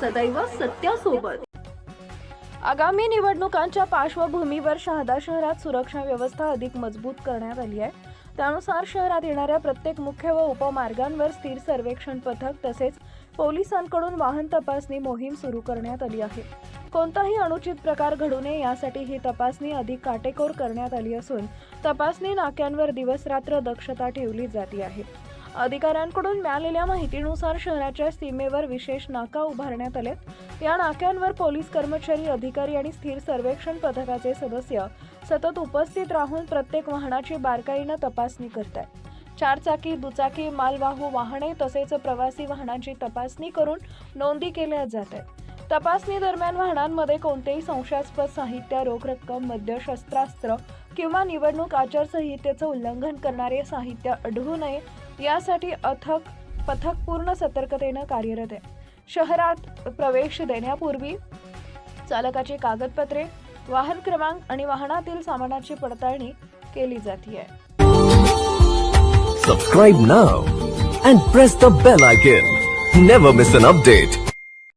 सदैव सत्यासोबत. आगामी निवडणुकांच्या पार्श्वभूमीवर शहादा शहरात सुरक्षा व्यवस्था अधिक मजबूत करण्यात आली आहे. त्यानुसार शहरात येणाऱ्या प्रत्येक मुख्य व उपमार्गांवर स्थिर सर्वेक्षण पथक तसेच पोलिसांकडून वाहन तपासणी मोहीम सुरू करण्यात आली आहे. कोणताही अनुचित प्रकार घडू नये यासाठी ही तपासणी अधिक काटेकोर करण्यात आली असून तपासणी नाक्यांवर दिवसरात्र दक्षता ठेवली जाते आहे. अधिकाऱ्यांकडून मिळालेल्या माहितीनुसार शहराच्या सीमेवर विशेष नाका उभारण्यात आले या नाक्यांवर पोलीस कर्मचारी अधिकारी आणि स्थिर सर्वेक्षण पथकाचे सदस्य सतत उपस्थित राहून प्रत्येक वाहनाची बारकाईनं तपासणी करत आहेत चारचाकी दुचाकी मालवाहू वाहने तसेच प्रवासी वाहनांची तपासणी करून नोंदी केल्या जात आहेत तपासणी दरम्यान वाहनांमध्ये कोणतेही संशयास्पद साहित्य रोख रक्कम मद्य शस्त्रास्त्र किंवा निवडणूक आचारसंहितेचं उल्लंघन करणारे साहित्य आढळू नये यासाठी अथक पथक पूर्ण सतर्कतेनं कार्यरत आहे. शहरात प्रवेश देण्यापूर्वी चालकाची कागदपत्रे वाहन क्रमांक आणि वाहनातील सामानाची पडताळणी केली जाते subscribe now and press the bell icon never miss an update